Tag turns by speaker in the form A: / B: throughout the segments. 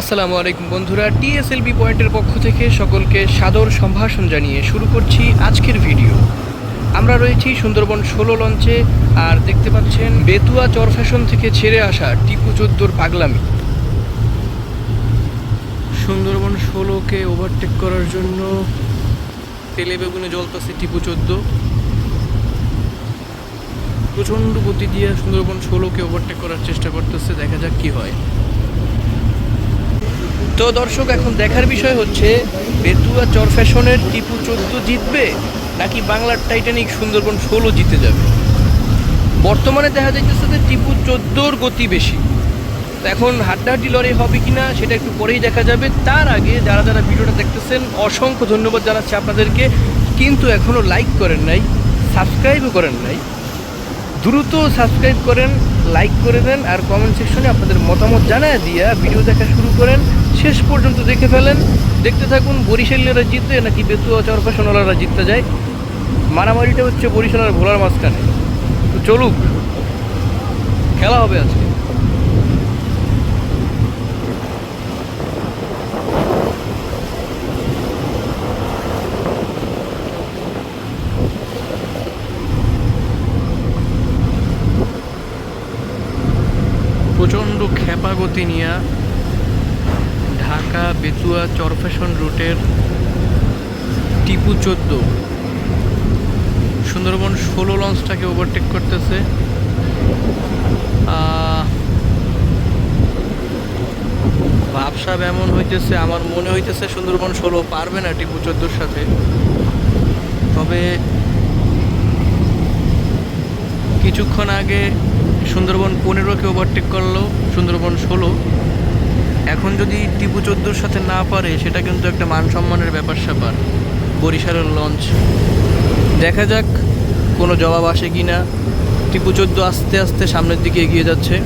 A: আসসালামু আলাইকুম বন্ধুরা, টিএসএলবি পয়েন্টের পক্ষ থেকে সকলকে সাদর সম্ভাষণ জানিয়ে শুরু করছি আজকের ভিডিও। আমরা রয়েছি সুন্দরবন ষোলো লঞ্চে, আর দেখতে পাচ্ছেন বেতুয়া চর ফ্যাশন থেকে ছেড়ে আসা টিপু চোদ্দোর পাগলামি। সুন্দরবন ষোলোকে ওভারটেক করার জন্য তেলে বেগুনে জ্বলতেছে টিপু চোদ্দ। প্রচণ্ড গতি দিয়ে সুন্দরবন ষোলোকে ওভারটেক করার চেষ্টা করতেছে, দেখা যাক কি হয়। তো দর্শক, এখন দেখার বিষয় হচ্ছে, বেতুয়া চর ফ্যাশনের টিপু চোদ্দ জিতবে, নাকি বাংলার টাইটানিক সুন্দরবন ষোলো জিতে যাবে? বর্তমানে দেখা যাইতেছে যে টিপু চোদ্দোর গতি বেশি। তো এখন হাড্ডাহাড্ডি লড়াই হবে কি না সেটা একটু পরেই দেখা যাবে। তার আগে যারা যারা ভিডিওটা দেখতেছেন, অসংখ্য ধন্যবাদ জানাচ্ছি আপনাদেরকে। কিন্তু এখনও লাইক করেন নাই, সাবস্ক্রাইবও করেন নাই। দ্রুত সাবস্ক্রাইব করেন, লাইক করে দেন, আর কমেন্ট সেকশনে আপনাদের মতামত জানায় দিয়া ভিডিও দেখা শুরু করেন। শেষ পর্যন্ত দেখে ফেলেন। দেখতে থাকুন বরিশালীরা জিতে নাকি বেতুয়া চরফাশনওয়ালারা জিততে যায়। মারামারিটা হচ্ছে বরিশাল আর ভোলার মাঝখানে। তো চলুক, খেলা হবে আজকে। প্রচণ্ড খেপা গতি নিয়ে ঢাকা বেতুয়া চরফ্যাশন রুটের টিপু চোদ্দ। সুন্দরবন ষোলো লঞ্চটাকে ওভারটেক করতেছে। ভাবসাব এমন হইতেছে, আমার মনে হইতেছে সুন্দরবন ষোলো পারবে না টিপু চোদ্দোর সাথে। তবে কিছুক্ষণ আগে সুন্দরবন পনেরোকে ওভারটেক করল, সুন্দরবন ষোলো। এখন যদি টিপু চোদ্দোর সাথে না পারে, সেটা কিন্তু একটা মান সম্মানের ব্যাপার স্যাপার। বরিশালের লঞ্চ। দেখা যাক কোনো জবাব আসে কি না টিপু চোদ্দ আস্তে আস্তে সামনের দিকে এগিয়ে যাচ্ছে।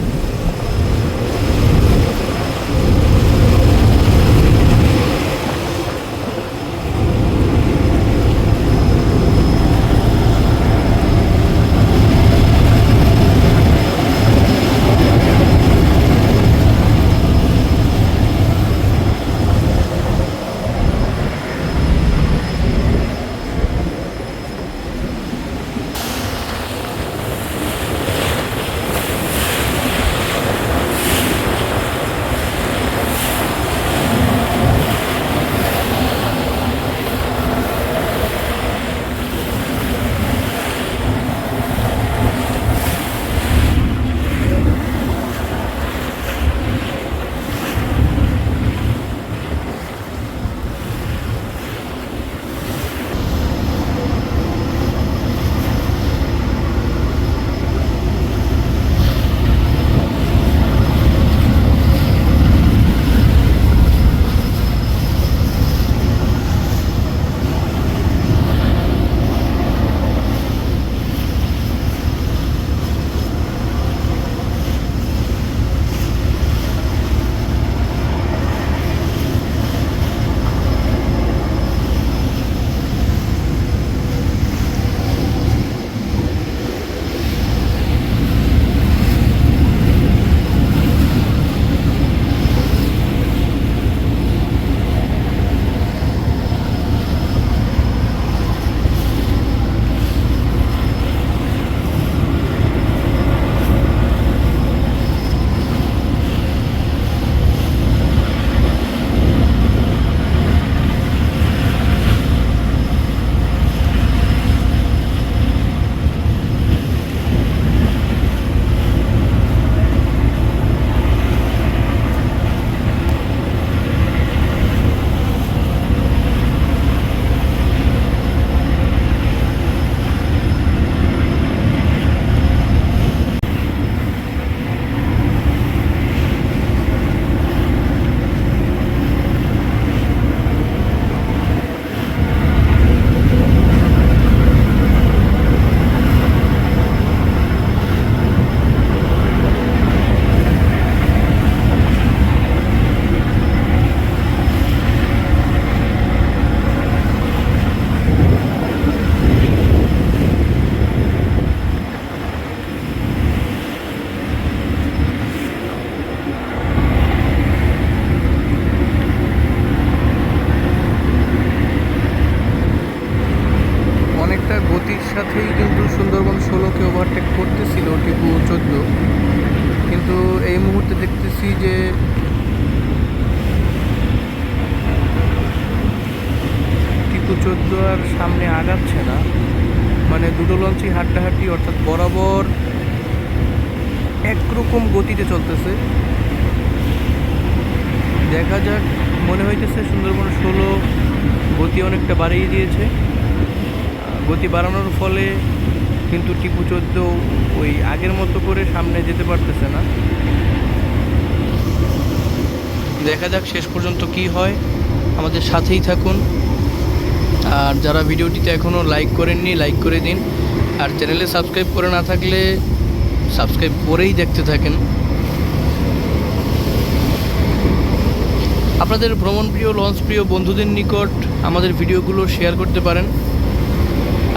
A: করতে দেখতেছি যে টিপু চোদ্দ আর সামনে আগাচ্ছে না। মানে দুটো লঞ্চই হাড্ডাহাড্ডি, অর্থাৎ বরাবর একরকম গতিতে চলতেছে। দেখা যাক, মনে হইতেছে সুন্দরবন ষোলো গতি অনেকটা বাড়িয়ে দিয়েছে। গতি বাড়ানোর ফলে কিন্তু টিপু চোদ্দ ওই আগের মতো করে সামনে যেতে পারতেছে না। দেখা যাক শেষ পর্যন্ত কি হয়। আমাদের সাথেই থাকুন। আর যারা ভিডিওটিতে এখনও লাইক করেননি লাইক করে দিন। আর চ্যানেলে সাবস্ক্রাইব করে না থাকলে সাবস্ক্রাইব করেই দেখতে থাকেন। আপনাদের ভ্রমণপ্রিয় লঞ্চ প্রিয় বন্ধুদের নিকট আমাদের ভিডিওগুলো শেয়ার করতে পারেন।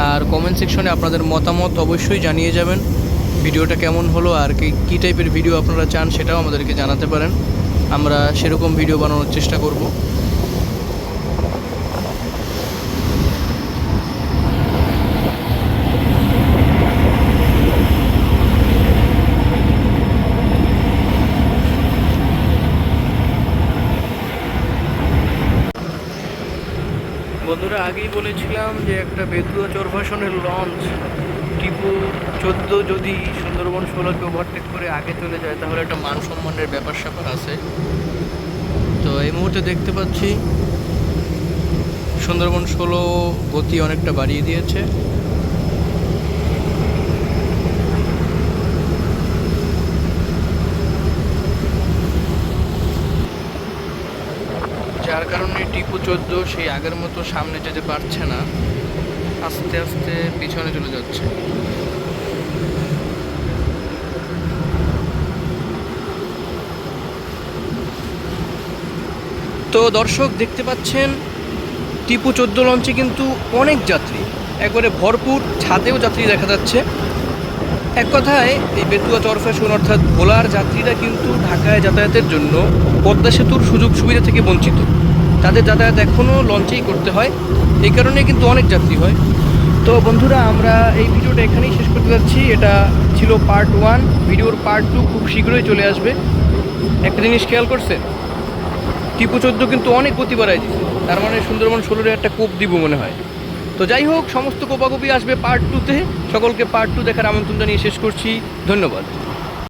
A: আর কমেন্ট সেকশনে আপনাদের মতামত অবশ্যই জানিয়ে যাবেন। ভিডিওটা কেমন হলো আর কি, কী টাইপের ভিডিও আপনারা চান সেটাও আমাদেরকে জানাতে পারেন। আমরা সেরকম ভিডিও বানানোর চেষ্টা করব। বন্ধুরা আগেই বলেছিলাম যে একটা বেতুয়া চরভাষণের লঞ্চ টিপু চোদ্দ যদি সুন্দরবন ষোলোকে ওভারটেক করে আগে চলে যায়, তাহলে একটা মান সম্মানের ব্যাপার স্যাপার আছে। তো এই মুহূর্তে দেখতে পাচ্ছি সুন্দরবন ষোলো গতি অনেকটা বাড়িয়ে দিয়েছে। যার কারণে টিপু চোদ্দ সেই আগের মতো সামনে যেতে পারছে না। আস্তে আস্তে পিছনে চলে যাচ্ছে। তো দর্শক, দেখতে পাচ্ছেন, টিপু চোদ্দ লঞ্চে কিন্তু অনেক যাত্রী। একবারে ভরপুর ছাদেও যাত্রী দেখা যাচ্ছে। এক কথায়, এই বেতুয়া চরফ্যাশন অর্থাৎ ভোলার যাত্রীরা কিন্তু ঢাকায় যাতায়াতের জন্য পদ্মা সেতুর সুযোগ সুবিধা থেকে বঞ্চিত। তাদের যাতায়াত এখনও লঞ্চেই করতে হয়। এই কারণে কিন্তু অনেক যাত্রী হয়। তো বন্ধুরা, আমরা এই ভিডিওটা এখানেই শেষ করতে যাচ্ছি। এটা ছিল পার্ট ওয়ান ভিডিওর পার্ট টু খুব শীঘ্রই চলে আসবে। একটা জিনিস খেয়াল করছেন টিপু চোদ্দ কিন্তু অনেক গতি বাড়ায় দিচ্ছে তার মানে সুন্দরবন ষোলোরে একটা কোপ দিব মনে হয়। তো যাই হোক, সমস্ত কোপাকুপি আসবে পার্ট টুতে সকলকে পার্ট টু দেখার আমন্ত্রণ জানিয়ে শেষ করছি। ধন্যবাদ।